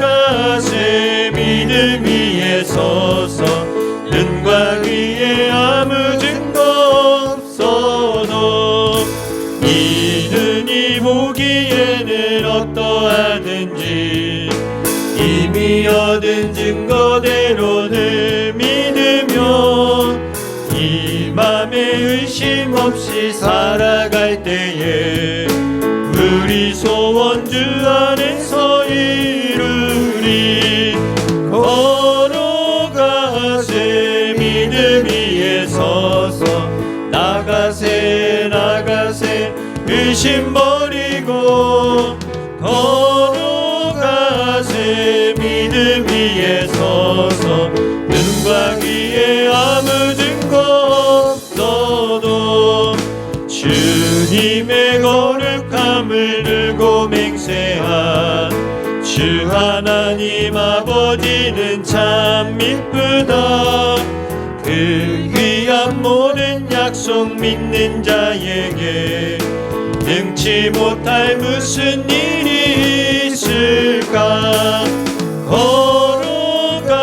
걸어가세 믿음 위에 서서 눈과 귀에 아무 증거 없어도 이 눈이 보기에는 어떠하든지 이미 얻은 증거대로를 믿으며 이 맘에 의심 없이 살아갈 때에 우리 소원 주 안에서 이루리 걸어가세 믿음 위에 서서 나가세 나가세 의심 버리고 걸어가세 믿음 위에 서서 눈과 귀 아버지는 참 이쁘다. 그 귀한 모든 약속 믿는 자에게 능치 못할 무슨 일이 있을까? 걸어가세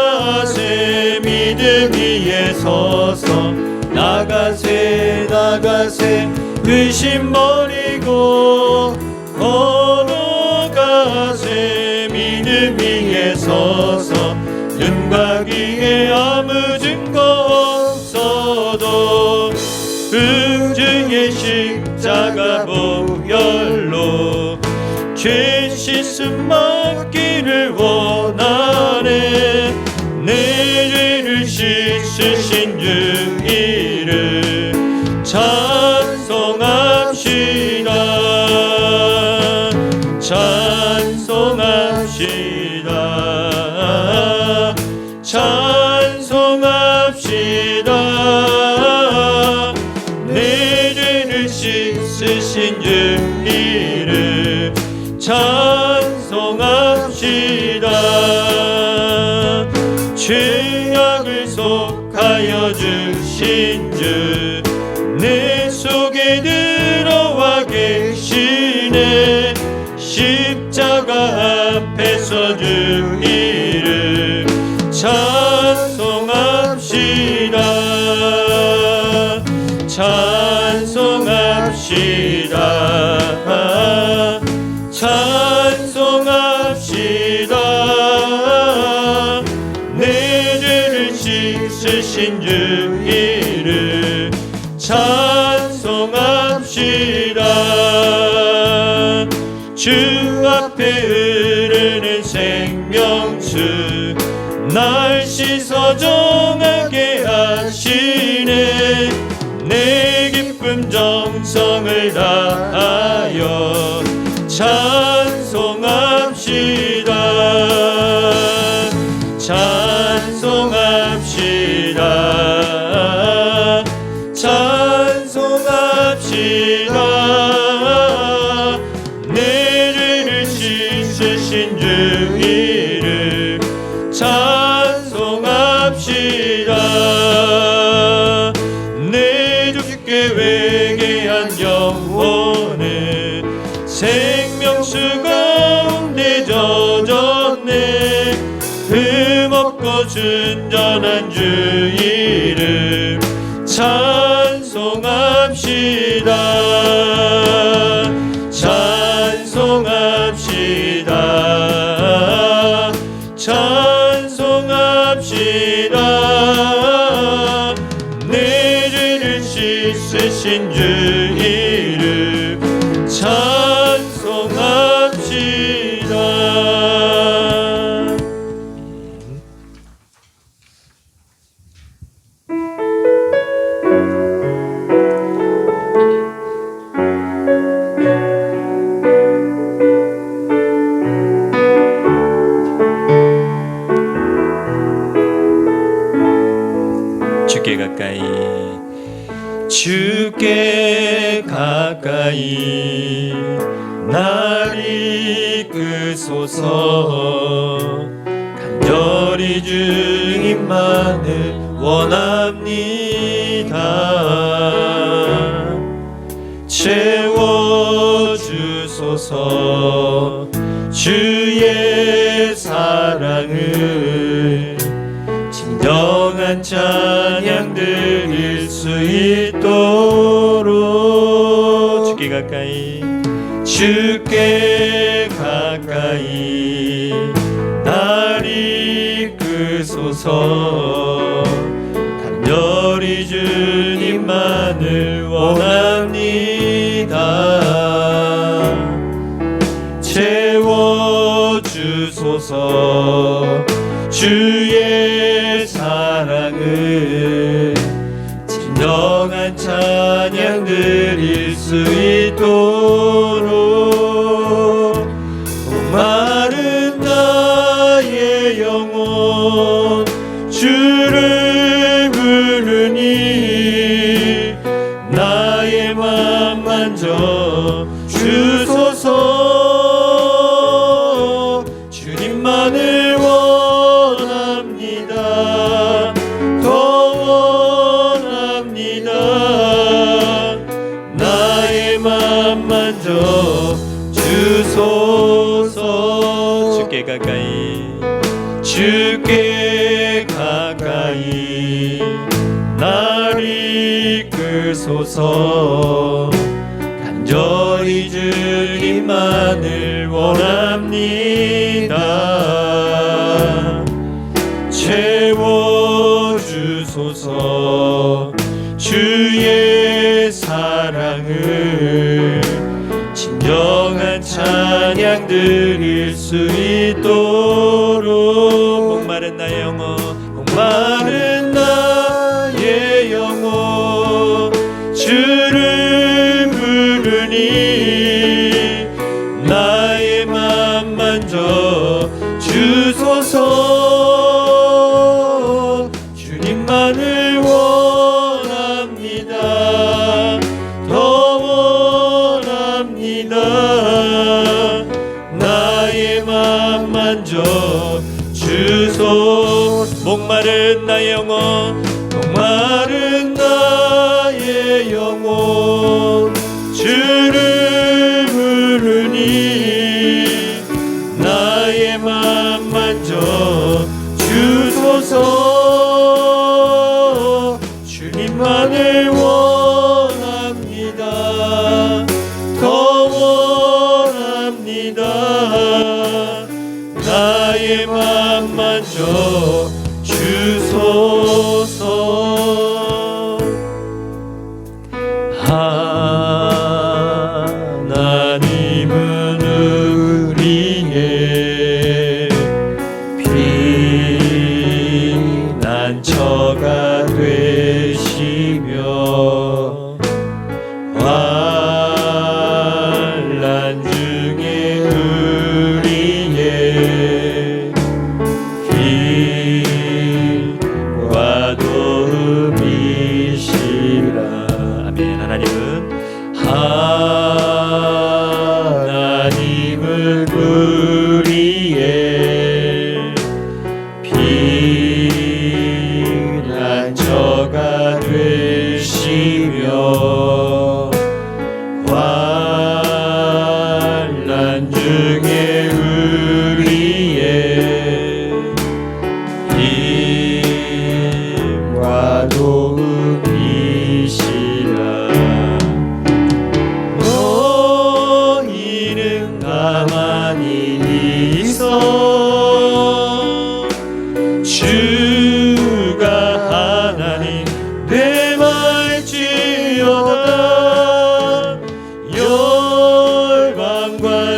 믿음 위에 서서 나가세 나가세 의심 버리고 걸어가세 믿음 위에 서서 십자가 보혈로 죄 씻음 받기를 원 죄악을 속하여 주신 주 내 속에 들어와 계시네. 십자가 앞에서 주 이름 찬송합시다. 찬송합시다 날 씻어 정하게 하시네. 내 기쁨 정성을 다하여 찬송합시다. 찬 순전한 주 이름 찬송합시다. 찬송합시다. 찬송합시다. 내 죄를 씻으신 주 주께 가까이 주께 가까이 날 이끄소서. 간절히 주님만을 원합니다. 채워주소서. 주의 사랑을 있도록 주께 가까이 주께 가까이 날 이끄소서. 간절히 주님만을 원합니다. 채워주소서. 주 주께 가까이 주께 가까이 날 이끌소서. 간절히 주님만을 원합니다 주소 목마른 나의 영혼 목마른 나의 영혼. 주를 부르니 나의 맘 만져 주소서. 주님만을 원합니다 맘 만져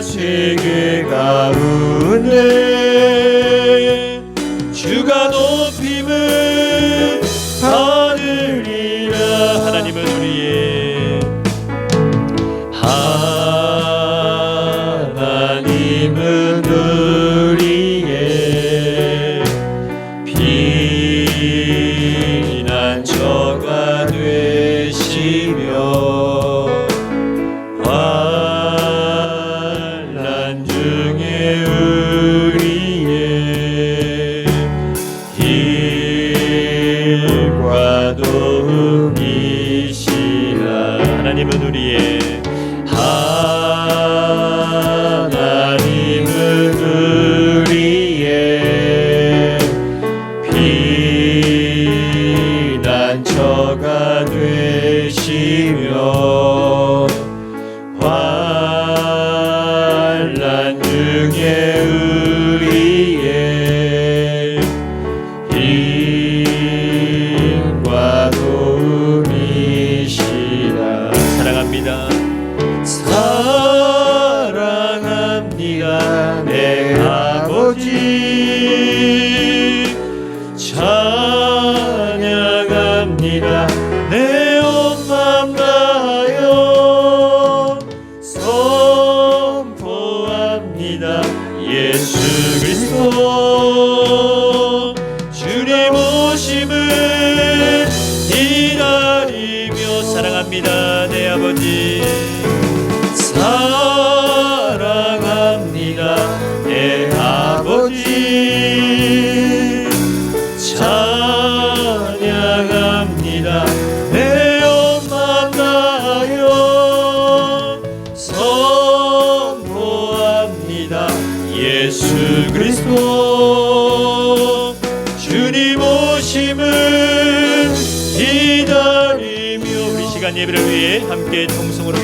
세계 가운데 예수 그리스도.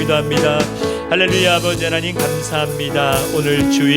기도합니다. 할렐루야 아버지 하나님 감사합니다. 오늘 주일